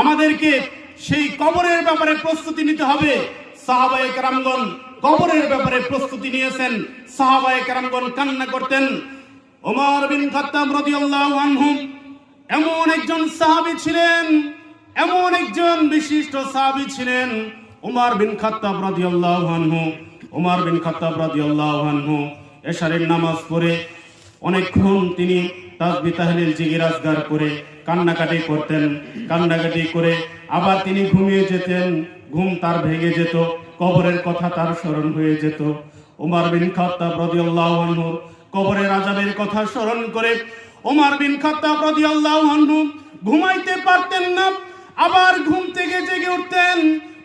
আমাদেরকে সেই কবরের ব্যাপারে প্রস্তুতি নিতে হবে। সাহাবায়ে কেরামগণ কবরের ব্যাপারে প্রস্তুতি নিয়েছেন। সাহাবায়ে কেরামগণ কান্না করতেন। ওমর বিন খাত্তাব রাদিয়াল্লাহু আনহু এমন একজন সাহাবী ছিলেন, এমন একজন বিশিষ্ট সাহাবী ছিলেন। উমর বিন খাত্তাব রাদিয়াল্লাহু আনহু উমর বিন খাত্তাব রাদিয়াল্লাহু আনহু এশারের নামাজ পড়ে অনেকক্ষণ তিনি তাসবিহ তাহলিল জিকির আজগার করে কান্নাকাটি করতেন, কান্নাকাটি করে আবার তিনি ঘুমিয়ে যেতেন, ঘুম তার ভেঙে যেত, কবরের কথা তার স্মরণ হয়ে যেত। উমর বিন খাত্তাব রাদিয়াল্লাহু আনহু কবরের আজাবের কথা স্মরণ করে ওমর বিন খাত্তাব রাদিয়াল্লাহু আনহু ঘুমাইতে পারতেন না, আবার ঘুম থেকে জেগে উঠতেন,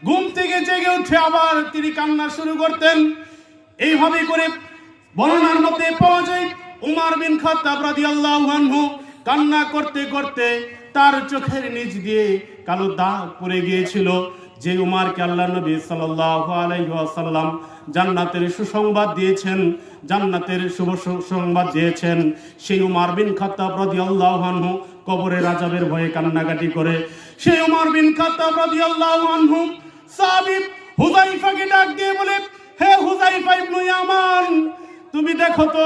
ঘুম থেকে জেগে উঠে আবার তিনি কান্না শুরু করতেন। এইভাবে করে বর্ণনার মধ্যে পাওয়া যায় উমর বিন খাত্তাব রাদিয়াল্লাহু আনহু কান্না করতে করতে তার চোখের নিচ দিয়ে কালো দাগ পড়ে গিয়েছিল। যে উমারকে আল্লাহ নবী সাল্লাল্লাহু আলাইহি ওয়াসাল্লাম জান্নাতের সুসংবাদ দিয়েছেন, জান্নাতের শুভ সংবাদ দিয়েছেন, সেই উমার বিন খাত্তাব রাদিয়াল্লাহু আনহু কবরের আযাবের ভয়ে কান্নাকাটি করে। সেই উমার বিন খাত্তাব রাদিয়াল্লাহু আনহু সাহাবী হুযাইফাকে ডাক দিয়ে বলে, হে হুযাইফা ইবনে ইয়ামান, তুমি দেখো তো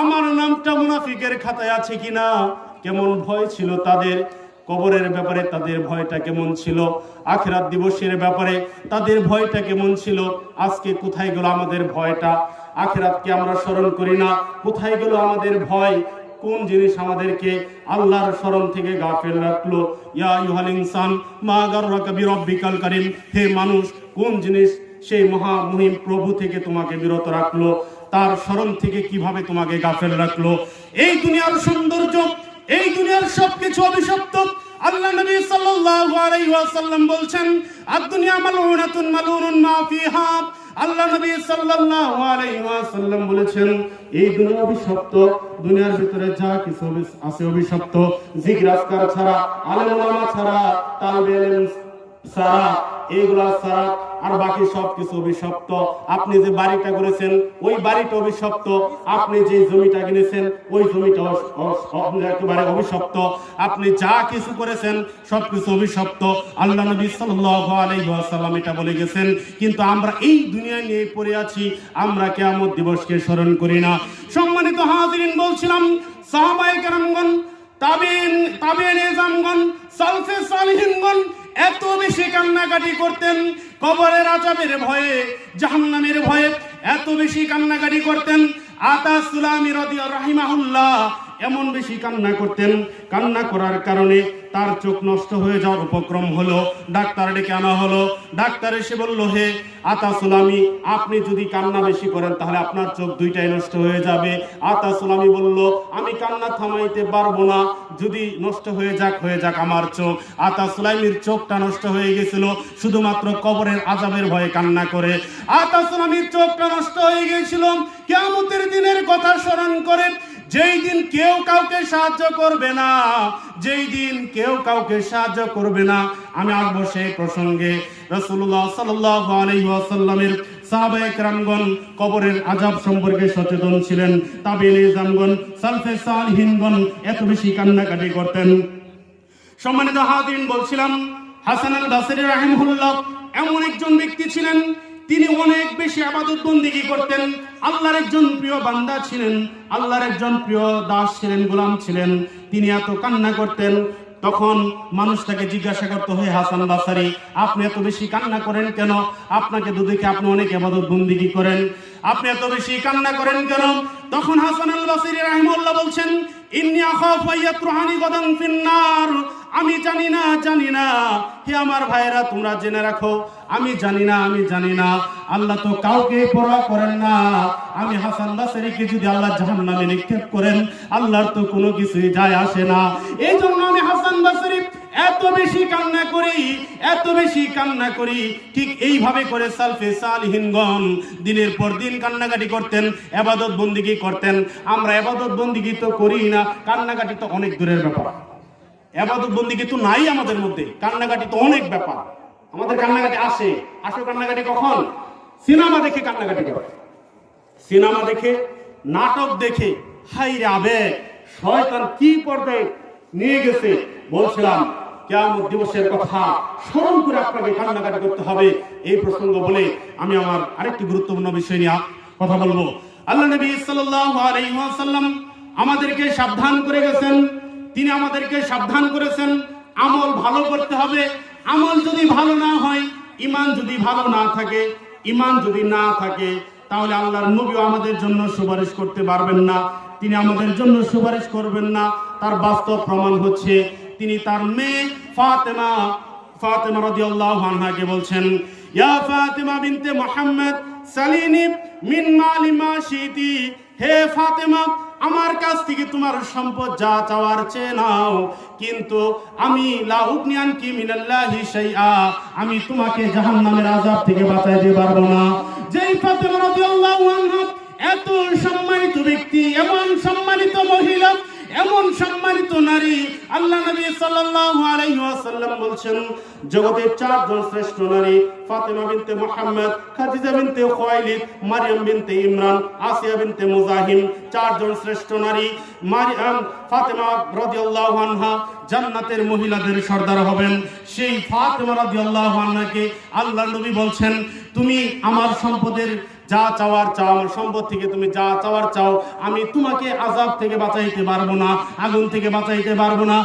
আমার নামটা মুনাফিকের খাতায় আছে কিনা? কেমন ভয় ছিল তাদের? কবরের ব্যাপারে তাদের ভয়টা কেমন ছিল? আখেরাত দিবসের ব্যাপারে তাদের ভয়টা কেমন ছিল? আজকে কোথায় গেল আমাদের ভয়টা? আখেরাতকে আমরা স্মরণ করি না। কোথায় গেল আমাদের ভয়? কোন জিনিস আমাদেরকে আল্লাহর স্মরণ থেকে গাফেল রাখল? ইয়া ইউহাল ইনসান, মা গাররাকা বিরব্বিকাল কারীম। হে মানুষ, কোন জিনিস সেই মহা মহিম প্রভু থেকে তোমাকে বিরত রাখল? তার স্মরণ থেকে কীভাবে তোমাকে গাফেল রাখল? এই দুনিয়ার সৌন্দর্য, এই দুনিয়ার সবকিছু অভিশপ্ত। আল্লাহ নবী সাল্লাল্লাহু আলাইহি ওয়াসাল্লাম বলছেন আদ-দুনিয়া মালউনাতুন মালউনুন মা ফিহা। আল্লাহ নবী সাল্লাল্লাহু আলাইহি ওয়াসাল্লাম বলেছেন, এই দুনিয়া অভিশপ্ত, দুনিয়ার ভিতরে যা কিছু আছে অভিশপ্ত। জিকির আজকার ছাড়া, আলেম ওলামা ছাড়া, তালবে ইলম ছাড়া এইগুলা ছাড়া আর বাকি সব কিছু অভিশপ্ত। আপনি যে বাড়িটা করেছেন, ওই বাড়িটা অভিশপ্ত। আপনি যে জমিটা কিনেছেন, ওই জমিটা অভিশপ্ত। আপনি যা কিছু করেছেন সব কিছু অভিশপ্ত। আল্লাহ নবী আলাইহি এটা বলে গেছেন, কিন্তু আমরা এই দুনিয়া নিয়ে পড়ে আছি, আমরা কিয়ামত দিবসকে স্মরণ করি না। সম্মানিত হাজিরিন, বলছিলাম, সাহাবায়ে কেরামগণ, তাবিন তাবিন এজামগণ সালফে সালিহিনগণ এত বেশি কান্নাকাটি করতেন, কবরের আজাবের ভয়ে, জাহান্নামের ভয়ে এত বেশি কান্নাকাটি করতেন। আতা সুলামি রদিয়া রাহিমাহুল্লাহ এমন বেশি কান্না করতেন। কান্না করার কারণে তার চোখ নষ্ট হয়ে যাওয়ার উপক্রম হলো। ডাক্তার ডেকে আনা হলো। ডাক্তার এসে বলল, হে আতা সুলামি আপনি যদি কান্না বেশি করেন, তাহলে আপনার চোখ দুইটাই নষ্ট হয়ে যাবে। আতা সুলামি বলল, আমি কান্না থামাইতে পারব না। যদি নষ্ট হয়ে যাক হয়ে যাক আমার চোখ। আতা সুলাইমির চোখটা নষ্ট হয়ে গেছিল। শুধুমাত্র কবরের আজাবের ভয়ে কান্না করে। আতা সুলামির চোখটা নষ্ট হয়ে গিয়েছিল কেমতের দিনের কথা স্মরণ করে যেই দিন কেউ কাউকে সাহায্য করবে না, যেই দিন কেউ কাউকে সাহায্য করবে না, আমি আসব সেই প্রসঙ্গে রসুল্লাহ সাল্লাহ আলহিহাসাল্লামের সাহাবায়ে কেরামগণ কবরের আজাব সম্পর্কে সচেতন ছিলেন তাবিল ইজামগণ সালফে এত বেশি কান্নাকাটি করতেন। সম্মানিত হাদিন বলছিলাম, হাসান আল বাসরি রাহিমহুল্লাহ এমন একজন ব্যক্তি ছিলেন তিনি অনেক বেশি আবাদত বন্দিগি করতেন। আল্লাহর একজন প্রিয় বান্দা ছিলেন, আল্লাহর একজন প্রিয় দাস ছিলেন, গোলাম ছিলেন। তিনি এত কান্না করতেন। তখন মানুষ তাকে জিজ্ঞাসা করতে হয় হাসান বাসারি, আপনি এত বেশি কান্না করেন কেন? আপনাকে দেখে আপনি অনেক আবাদত বন্দিগি করেন। আপনি এত বেশি কান্না করেন কেন? তখন হাসান আল বাসরি রাহিমুল্লাহ বলছেন, ইন্নি আখাফু আমি জানি না জানি না। হে আমার ভাইরা তোমরা জেনে রাখো, আমি জানি না, আমি জানি না। আল্লাহ তো কাউকে পরোয়া করেন না। আমি হাসান বাসারিকে যদি আল্লাহ জাহান্নামে নিক্ষেপ করেন, আল্লাহর তো কোনো কিছুই যায় আসে না। এই জন্য আমি হাসান বাসারি এত বেশি কান্না করি, এত বেশি কান্না করি। ঠিক এইভাবে করে সালফে সালহিনগণ দিনের পর দিন কান্নাকাটি করতেন এবাদত বন্দিগি করতেন। আমরা এবাদত বন্দিগি তো করি না, কান্নাকাটি তো অনেক দূরের ব্যাপার। এবাদত বন্দিগি তো নাই আমাদের মধ্যে। কান্নাকাটি তো অনেক ব্যাপার। আমাদের কান্নাকাটি আসে। আসে কান্নাকাটি কখন? সিনেমা দেখে কান্নাকাটি করে। সিনেমা দেখে, নাটক দেখে হাই রে আবেগ। শয়তান কি পর্দায় নিয়ে গেছে? বলছিলাম, কেয়ামত দিবসের কথা স্মরণ করে আপনাকে কান্নাকাটি করতে হবে। এই প্রসঙ্গ বলে আমি আমার আরেকটি গুরুত্বপূর্ণ বিষয় নিয়ে কথা বলব। আল্লাহ নবী ওয়াসাল্লাম আমাদেরকে সাবধান করে গেছেন। তিনি আমাদেরকে সাবধান করেছেন। আমল ভালো করতে হবে। আমল যদি ভালো না হয় ইমান যদি ভালো না থাকে ইমান যদি না থাকে, তাহলে আল্লাহর নবীও আমাদের জন্য সুপারিশ করতে পারবেন না। তিনি আমাদের জন্য সুপারিশ করবেন না। তার বাস্তব প্রমাণ হচ্ছে, তিনি তার মেয়ে ফাতেমা ফাতেমা রাদিয়াল্লাহু আনহাকে বলছেন, ইয়া ফাতেমা বিনতে মিন মালি মা শিতি। হে ফাতেমা আমার কাছ থেকে তোমার সম্পদ যা চাওয়ার চেয়ে নাও। কিন্তু আমি আমি তোমাকে জাহান্নামের আযাব থেকে বাঁচাইতে পারব না। যেই আনহা, এত সম্মানিত ব্যক্তি, এমন সম্মানিত মহিলা এমন সম্মানিত নারী শ্রেষ্ঠ শ্রেষ্ঠ মারিয়াম ফাতেমা জান্নাতের মহিলাদের সর্দার হবেন। সেই ফাতেমা রাদিয়াল্লাহু আনহাকে আল্লাহ নবী বলছেন, তুমি আমার সম্পদের যা চাওয়ার চাও, আমার সম্পদ থেকে তুমি যা চাওয়ার চাও, আমি তোমাকে আজাব থেকে বাঁচাইতে পারব না, আগুন থেকে বাঁচাইতে পারব না।